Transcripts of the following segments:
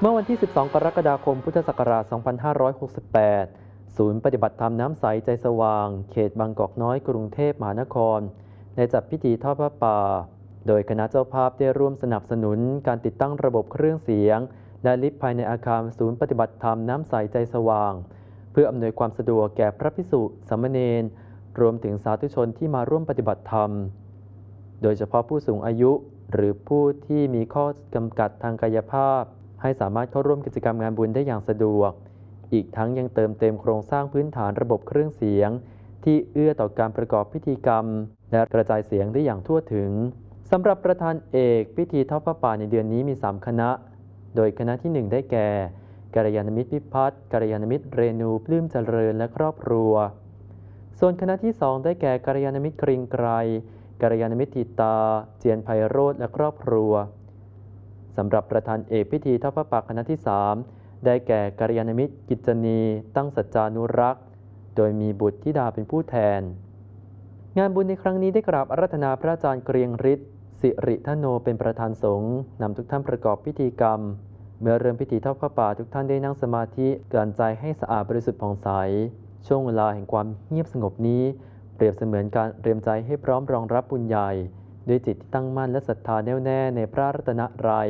เมื่อวันที่ 12 กรกฎาคม พุทธศักราช 2568 ศูนย์ปฏิบัติธรรมน้ำใสใจสว่าง เขตบางกอกน้อยกรุงเทพมหานครได้จัดพิธีทอดพระป่า โดยคณะเจ้าภาพได้ร่วมสนับสนุนการติดตั้งระบบเครื่องเสียง และลิฟต์ภายในอาคารศูนย์ปฏิบัติธรรมน้ำใสใจสว่าง เพื่ออำนวยความสะดวกแก่พระภิกษุสามเณรรวมถึงสาธุชนที่มาร่วมปฏิบัติธรรม โดยเฉพาะผู้สูงอายุ หรือผู้ที่มีข้อจำกัดทางกายภาพ ให้สามารถเข้าร่วมกิจกรรมงานบุญได้อย่างสะดวก อีกทั้งยังเติมเต็มโครงสร้างพื้นฐานระบบเครื่องเสียง ที่เอื้อต่อการประกอบพิธีกรรม และกระจายเสียงได้อย่างทั่วถึงสำหรับประธานเอกพิธีทอดพระป่าในเดือนนี้มี 3 คณะ โดยคณะที่ 1 ได้แก่กัลยาณมิตรพิพัฒน์กัลยาณมิตรเรนูปลื้มเจริญและครอบครัว ส่วนคณะที่ 2 ได้แก่กัลยาณมิตรกริงไกรกัลยาณมิตรทิตา เจียนไพโรธและครอบครัว สำหรับประธานเอกพิธีทอดพระป่าคณะที่ 3 ได้แก่กัลยาณมิตร กิจจนีตั้งสัจจานุรักษ์ โดยมีบุตรธิดาเป็นผู้แทน งานบุญในครั้งนี้ได้กราบอารัธนาพระอาจารย์เกรียงฤทธิ์สิริทโนเป็นประธานสงฆ์นำทุกท่านประกอบพิธีกรรม เมื่อเริ่มพิธีทอดพระป่าทุกท่านได้นั่งสมาธิกลั่นใจให้สะอาดบริสุทธิ์ผ่องใสช่วงเวลาแห่งความเงียบสงบนี้ เปรียบเสมือนการเตรียมใจให้พร้อมรองรับบุญใหญ่ ด้วยจิตที่ตั้งมั่นและศรัทธาแน่วแน่ในพระรัตนตรัย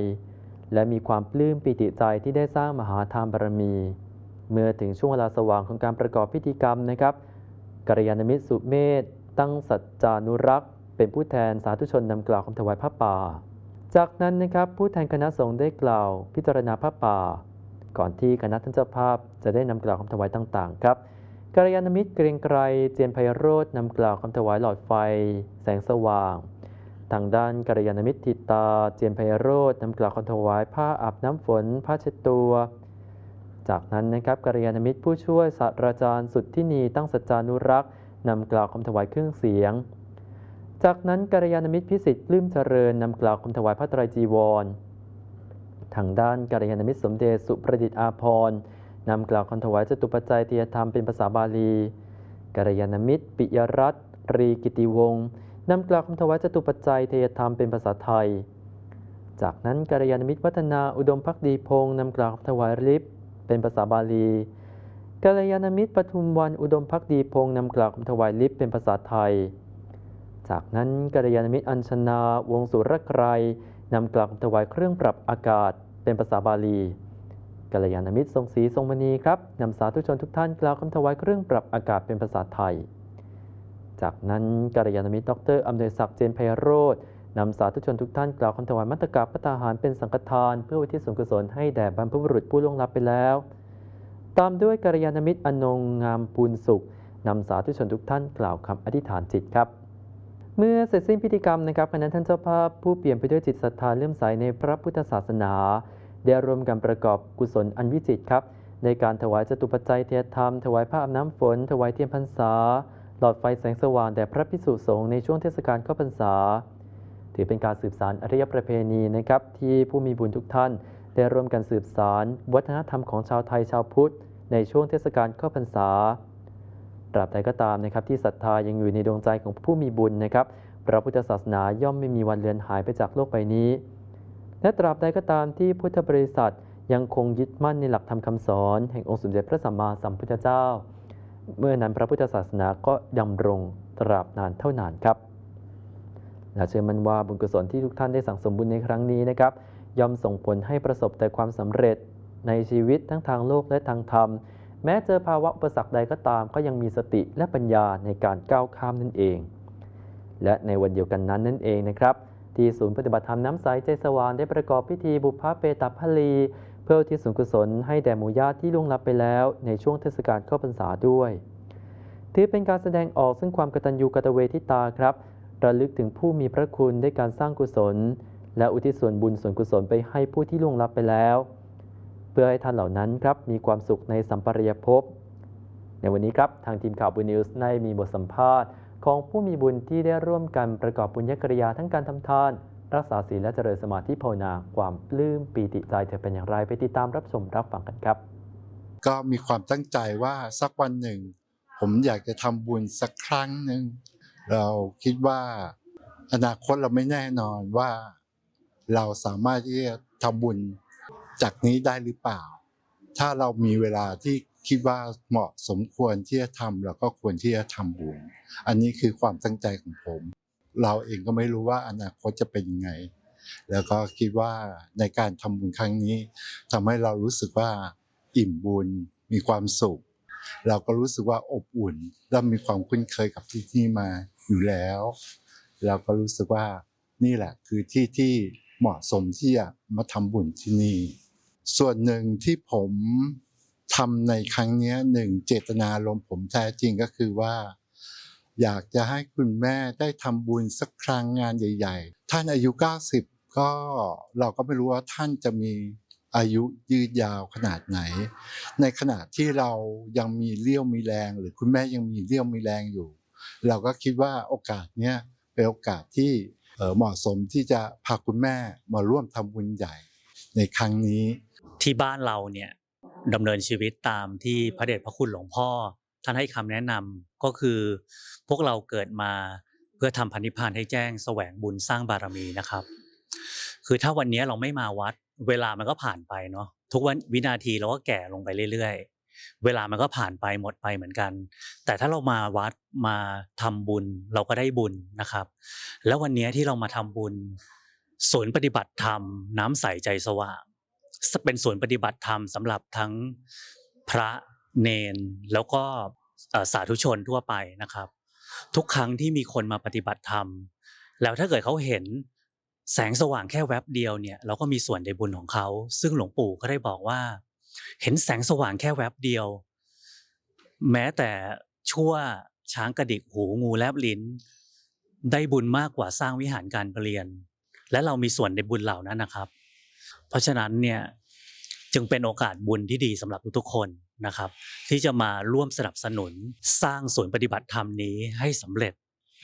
และมีความปลื้มปิติใจที่ได้สร้างมหาทานบารมี เมื่อถึงช่วงเวลาสว่างของการประกอบพิธีกรรมนะครับกัลยาณมิตรสุเมธตั้งสัจจานุรักษ์ เป็นผู้แทนสาธุชนนำกล่าวคำถวายพระป่า จากนั้นนะครับผู้แทนคณะสงฆ์ได้กล่าว พิจารณาพระป่า ก่อนที่คณะท่านเจ้าภาพจะได้นำกล่าวคำถวายต่างๆ ครับกัลยาณมิตรเกรียงไกรเจียนไพโรธนำกล่าวคำถวายหลอดไฟ แสงสว่าง ทางด้านกัลยาณมิตรทิตา เจียนไพโรธนำกล่าวคำถวายผ้าอาบน้ำฝน ผ้าเช็ดตัว จากนั้นนะครับกัลยาณมิตรผู้ช่วยศาสตราจารย์สุดที่นีตั้งสัจจานุรักษ์นำกล่าวคำถวายเครื่องเสียง จากนั้นกัลยาณมิตรพิสิทธิ์ลืมเจริญนำกล่าวคำถวายพระไตรจีวร ทางด้านกัลยาณมิตรสมเด็จสุประดิษฐ์อาภรณ์นำกล่าวคำถวายจตุปัจจัยเตียธรรมเป็นภาษาบาลีกัลยาณมิตร ปิยรัตน์รีกิติวงศ์ นำกล่าวคำถวายจตุปัจจัยเทยธรรมเป็นภาษาไทย จากนั้นกัลยาณมิตรวัฒนาอุดมพักดีพงศ์นำกล่าวคำถวายลิฟเป็นภาษาบาลีกัลยาณมิตรปทุมวันอุดมพักดีพงศ์นำกล่าวคำถวายลิฟเป็นภาษาไทย จากนั้นกัลยาณมิตรอัญชนาวงสุรไกรนำกล่าวคำถวายเครื่องปรับอากาศเป็นภาษาบาลีกัลยาณมิตรทรงศรีทรงมณีครับนำสาธุชนทุกท่านกล่าวคำถวายเครื่องปรับอากาศเป็นภาษาไทย จากนั้นกัลยาณมิตรดรอำนวยศักดิ์เจนไพโรธนำสาธุชนทุกท่านกล่าวคำถวายมัตตกาพระตาหารเป็นสังฆทาน เพื่ออุทิศส่วนกุศลให้แด่บรรพบุรุษผู้ล่วงลับไปแล้ว ตามด้วยกัลยาณมิตรอนงงามปูนสุขนำสาธุชนทุกท่านกล่าวคำอธิษฐานจิตครับ เมื่อเสร็จสิ้นพิธีกรรมนะครับคณะท่านเจ้าภาพผู้เปลี่ยมไปด้วยจิตศรัทธาเลื่อมใสในพระพุทธศาสนา ได้ร่วมกันประกอบกุศลอันวิจิตรครับในการถวายจตุปัจจัยเทียธรรม ถวายผ้าอาบน้ำฝน ถวายเทียนพรรษา หลอดไฟแสงสว่างแด่พระพิสุสงฆ์ในช่วงเทศกาลเข้าพรรษา ถือเป็นการสืบสานอริยประเพณีนะครับที่ผู้มีบุญทุกท่าน ได้ร่วมกันสืบสานวัฒนธรรมของชาวไทยชาวพุทธ ในช่วงเทศกาลเข้าพรรษาตราบใดก็ตามนะครับที่ศรัทธายังอยู่ในดวงใจของผู้มีบุญนะครับพระพุทธศาสนาย่อมไม่มีวันเลือนหายไปจากโลกใบนี้ และตราบใดก็ตามที่พุทธบริษัทยังคงยึดมั่นในหลักธรรมคำสอน แห่งองค์สมเด็จพระสัมมาสัมพุทธเจ้า เมื่อนั้นพระพุทธศาสนาก็ดำรงตราบนานเท่านานครับและเชื่อมั่นว่าบุญกุศลที่ทุกท่านได้สั่งสมบุญในครั้งนี้นะครับย่อมส่งผลให้ประสบแต่ความสำเร็จในชีวิตทั้งทางโลกและทางธรรม แม้เจอภาวะอุปสรรคใดก็ตาม ก็ยังมีสติและปัญญาในการก้าวข้ามนั่นเอง และในวันเดียวกันนั้นนั่นเองนะครับ ที่ศูนย์ปฏิบัติธรรมน้ำใสใจสว่างได้ประกอบพิธีบุพเพตพลี เพื่ออุที่ส่วนกุศลให้แด่หมู่ญาติที่ล่วงลับไปแล้วในช่วงเทศกาลเข้าพรรษาด้วย ถือเป็นการแสดงออกซึ่งความกตัญญูกตเวทิตาครับระลึกถึงผู้มีพระคุณด้วยการสร้างกุศล และอุทิศส่วนบุญส่วนกุศลไปให้ผู้ที่ล่วงลับไปแล้ว เพื่อให้ท่านเหล่านั้นครับมีความสุขในสัมปรายภพในวันนี้ครับทางทีมข่าวบุญนิวส์ได้มีบทสัมภาษณ์ ของผู้มีบุญที่ได้ร่วมกันประกอบบุญญกริยาทั้งการทำทาน รักษาศีลและเจริญสมาธิภาวนาความปลื้มปีติใจเธอเป็นอย่างไรไปติดตามรับชมรับฟังกันครับ ก็มีความตั้งใจว่าสักวันหนึ่ง ผมอยากจะทำบุญสักครั้งหนึ่งเราคิดว่าอนาคตเราไม่แน่นอนว่า เราสามารถที่จะทำบุญจากนี้ได้หรือเปล่า ถ้าเรามีเวลาที่คิดว่าเหมาะสมควรที่จะทำเราก็ควรที่จะทำบุญ อันนี้คือความตั้งใจของผม เราเองก็ไม่รู้ว่าอนาคตจะเป็นยังไง แล้วก็คิดว่าในการทำบุญครั้งนี้ทำให้เรารู้สึกว่าอิ่มบุญมีความสุข เราก็รู้สึกว่าอบอุ่นและมีความคุ้นเคยกับที่นี่มาอยู่แล้ว เราก็รู้สึกว่านี่แหละคือที่ที่เหมาะสมที่จะมาทำบุญที่นี่ ส่วนหนึ่งที่ผมทำในครั้งนี้หนึ่งเจตนารมผมแท้จริงก็คือว่า อยากจะให้คุณแม่ได้ทำบุญสักครั้งงานใหญ่ ๆ ท่านอายุ 90 ก็เราก็ไม่รู้ว่าท่านจะมีอายุยืดยาวขนาดไหน ในขณะที่เรายังมีเลี้ยวมีแรง หรือคุณแม่ยังมีเลี้ยวมีแรงอยู่ เราก็คิดว่าโอกาสเนี้ยเป็นโอกาสที่เอ่อเหมาะสมที่จะพาคุณแม่มาร่วมทำบุญใหญ่ในครั้งนี้ ที่บ้านเราเนี่ยดำเนินชีวิตตามที่พระเดชพระคุณหลวงพ่อ ท่านให้คำแนะนำก็คือ พวกเราเกิดมาเพื่อทำพันธิพานให้แจ้งแสวงบุญสร้างบารมีนะครับ คือถ้าวันนี้เราไม่มาวัด เวลามันก็ผ่านไปเนาะทุกวันวินาทีเราก็แก่ลงไปเรื่อยๆ เวลามันก็ผ่านไปหมดไปเหมือนกัน แต่ถ้าเรามาวัดมาทำบุญเราก็ได้บุญนะครับ แล้ววันนี้ที่เรามาทำบุญศูนย์ปฏิบัติธรรม น้ำใสใจสว่าง เป็นศูนย์ปฏิบัติธรรมสำหรับทั้งพระ เนนแล้วก็สาธุชนทั่วไปนะครับ ทุกครั้งที่มีคนมาปฏิบัติธรรม แล้วถ้าเกิดเขาเห็นแสงสว่างแค่แวบเดียวเนี่ยเราก็มีส่วนในบุญของเขา ซึ่งหลวงปู่ก็ได้บอกว่า เห็นแสงสว่างแค่แวบเดียว แม้แต่ชั่วช้างกระดิกหูงูแลบลิ้น ได้บุญมากกว่าสร้างวิหารการประเรียน และเรามีส่วนในบุญเหล่านั้นนะครับ เพราะฉะนั้นเนี่ยจึงเป็นโอกาสบุญที่ดีสำหรับทุกๆคน นะครับ ที่จะมาร่วมสนับสนุนสร้างศูนย์ปฏิบัติธรรมนี้ให้สำเร็จ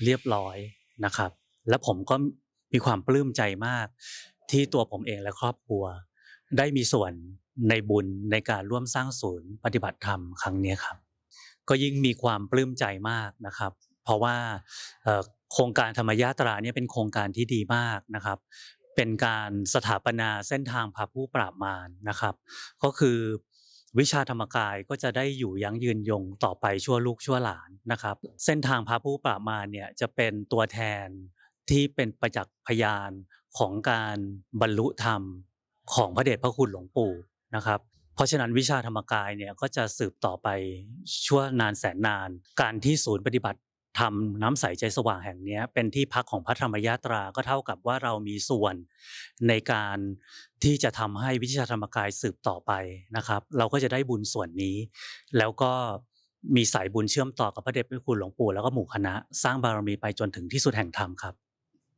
เรียบร้อยนะครับ และผมก็มีความปลื้มใจมาก ที่ตัวผมเองและครอบครัว ได้มีส่วนในบุญในการร่วมสร้างศูนย์ปฏิบัติธรรมครั้งนี้ครับ ก็ยิ่งมีความปลื้มใจมากนะครับ เพราะว่าโครงการธรรมยาตราเนี่ยเป็นโครงการที่ดีมากนะครับ เป็นการสถาปนาเส้นทางพาผู้ปราบมารนะครับ ก็คือ วิชาธรรมกายก็จะได้อยู่ยั้งยืนยงต่อไปชั่วลูกชั่วหลานนะครับ เส้นทางพาผู้ปราบมารเนี่ยจะเป็นตัวแทนที่เป็นประจักษ์พยานของการบรรลุธรรมของพระเดชพระคุณหลวงปู่นะครับ เพราะฉะนั้นวิชาธรรมกายเนี่ยก็จะสืบต่อไปชั่วนานแสนนาน การที่ศูนย์ปฏิบัติ ทำน้ำใสใจสว่างแห่งนี้เป็นที่พักของพระธรรมยาตราก็เท่ากับว่าเรามีส่วนในการที่จะทำให้วิชาธรรมกายสืบต่อไปนะครับ เราก็จะได้บุญส่วนนี้ แล้วก็มีสายบุญเชื่อมต่อกับพระเดชพระคุณหลวงปู่แล้วก็หมู่คณะ สร้างบารมีไปจนถึงที่สุดแห่งธรรมครับ